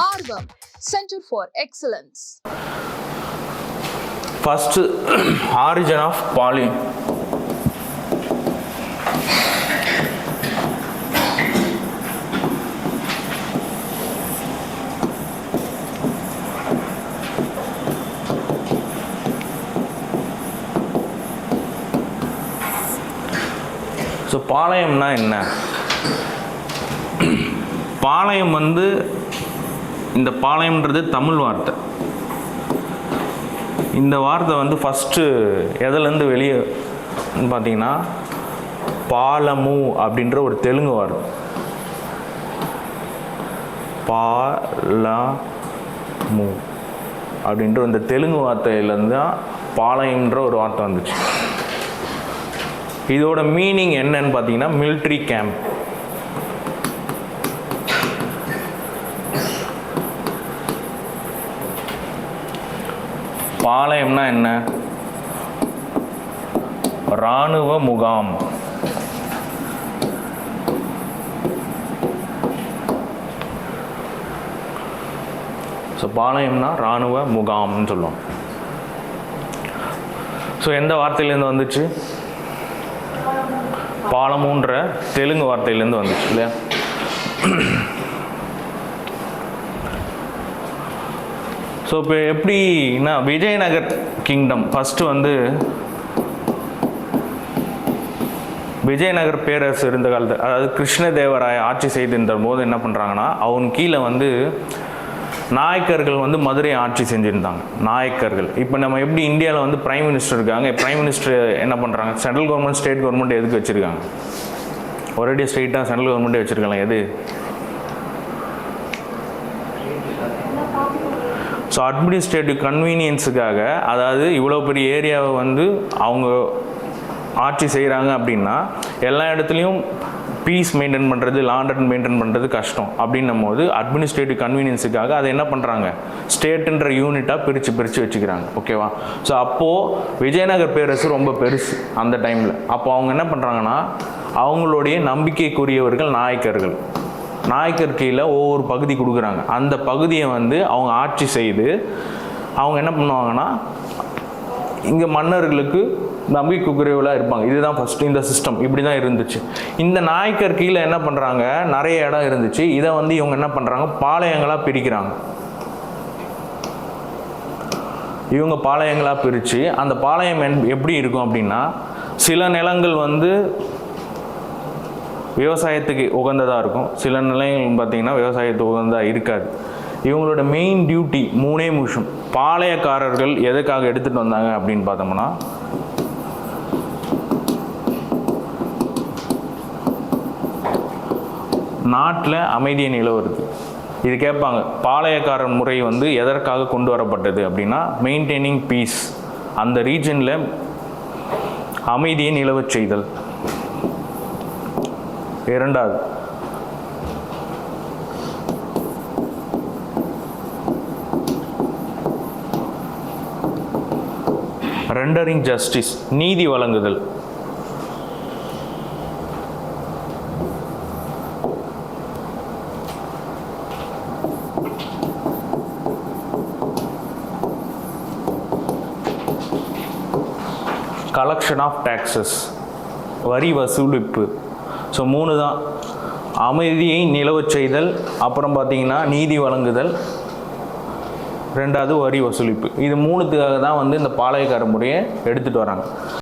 ஆர்வம் centre for excellence first origin of poly so பாளையம்னா என்ன? பாளையம் வந்து இந்த பாளையம்ன்றது தமிழ் வார்த்தை. இந்த வார்த்தை வந்து ஃபஸ்ட்டு எதுலேருந்து வெளியே பார்த்தீங்கன்னா பாலமு அப்படின்ற ஒரு தெலுங்கு வார்த்தை. பாலமு அப்படின்ற இந்த தெலுங்கு வார்த்தையிலேருந்து தான் பாளையம்ன்ற ஒரு வார்த்தை வந்துச்சு. இதோட மீனிங் என்னன்னு பார்த்தீங்கன்னா மிலிட்ரி கேம்ப் பாளையம்னா என்ன? இராணுவ முகாம். ஸோ பாளையம்னா இராணுவ முகாம்னு சொல்லுவோம். ஸோ எந்த வார்த்தையிலேருந்து வந்துச்சு? பாலமுன்ற தெலுங்கு வார்த்தையிலேருந்து வந்துச்சு இல்லையா? ஸோ இப்போ எப்படின்னா விஜயநகர் கிங்டம் ஃபஸ்ட்டு வந்து விஜயநகர் பேரரசு இருந்த காலத்து அதாவது கிருஷ்ணதேவராய ஆட்சி செய்திருந்த போது என்ன பண்ணுறாங்கன்னா அவன் கீழே வந்து நாயக்கர்கள் வந்து மதுரையை ஆட்சி செஞ்சுருந்தாங்க. நாயக்கர்கள். இப்போ நம்ம எப்படி இந்தியாவில் வந்து பிரைம் மினிஸ்டர் இருக்காங்க பிரைம் மினிஸ்டர் என்ன பண்ணுறாங்க சென்ட்ரல் கவர்மெண்ட் ஸ்டேட் கவர்மெண்ட் எதுக்கு வச்சுருக்காங்க? ஒரேடியாக ஸ்ட்ரெயிட்டாக சென்ட்ரல் கவர்மெண்ட்டே வச்சுருக்கலாம் எது? ஸோ அட்மினிஸ்ட்ரேட்டிவ் கன்வீனியன்ஸுக்காக அதாவது இவ்வளோ பெரிய ஏரியாவை வந்து அவங்க ஆட்சி செய்கிறாங்க அப்படின்னா எல்லா இடத்துலையும் பீஸ் மெயின்டைன் பண்ணுறது லாண்டர்ன் மெயின்டைன் பண்ணுறது கஷ்டம். அப்படின்னும் போது அட்மினிஸ்ட்ரேட்டிவ் கன்வீனியன்ஸுக்காக அதை என்ன பண்ணுறாங்க ஸ்டேட்டுன்ற யூனிட்டாக பிரித்து பிரித்து வச்சுக்கிறாங்க. ஓகேவா ஸோ அப்போது விஜயநகர் பேரரசு ரொம்ப பெருசு அந்த டைமில் அப்போ அவங்க என்ன பண்ணுறாங்கன்னா அவங்களுடைய நம்பிக்கைக்குரியவர்கள் நாயக்கர்கள். நாயக்கர் கீழே ஒவ்வொரு பகுதி கொடுக்குறாங்க. அந்த பகுதியை வந்து அவங்க ஆட்சி செய்து அவங்க என்ன பண்ணுவாங்கன்னா இங்கே மன்னர்களுக்கு நம்பிக்கைக்குரியவளாக இருப்பாங்க. இதுதான் ஃபஸ்ட்டு இந்த சிஸ்டம் இப்படி தான் இருந்துச்சு. இந்த நாயக்கர் கீழே என்ன பண்ணுறாங்க நிறைய இடம் இருந்துச்சு. இதை வந்து இவங்க என்ன பண்ணுறாங்க பாளையங்களாக பிரிக்கிறாங்க. இவங்க பாளையங்களாக பிரித்து அந்த பாளையம் என்- எப்படி இருக்கும் அப்படின்னா சில நிலங்கள் வந்து விவசாயத்துக்கு உகந்ததாக இருக்கும். சில நிலையங்கள் பார்த்தீங்கன்னா விவசாயத்துக்கு உகந்ததாக இருக்காது. இவங்களோட மெயின் டியூட்டி மூணே நிமிஷம் பாளையக்காரர்கள் எதுக்காக எடுத்துகிட்டு வந்தாங்க அப்படின்னு பார்த்தோம்னா நாட்டில் அமைதியை நிலவருது இது கேட்பாங்க பாளையக்காரர் முறை வந்து எதற்காக கொண்டு வரப்பட்டது அப்படின்னா மெயின்டைனிங் பீஸ் அந்த ரீஜனில் அமைதியை நிலவச் செய்தல். இரண்டாவது. ரெண்டரிங் ஜஸ்டிஸ் நீதி வழங்குதல். கலெக்ஷன் ஆஃப் டேக்ஸஸ் வரி வசூலிப்பு. ஸோ மூணு தான். அமைதியை நிலவச் செய்தல் அப்புறம் பார்த்தீங்கன்னா நீதி வழங்குதல். ரெண்டாவது வரி வசூலிப்பு. இது மூணுத்துக்காக தான் வந்து இந்த பாளையக்கார முறையை எடுத்துகிட்டு வராங்க.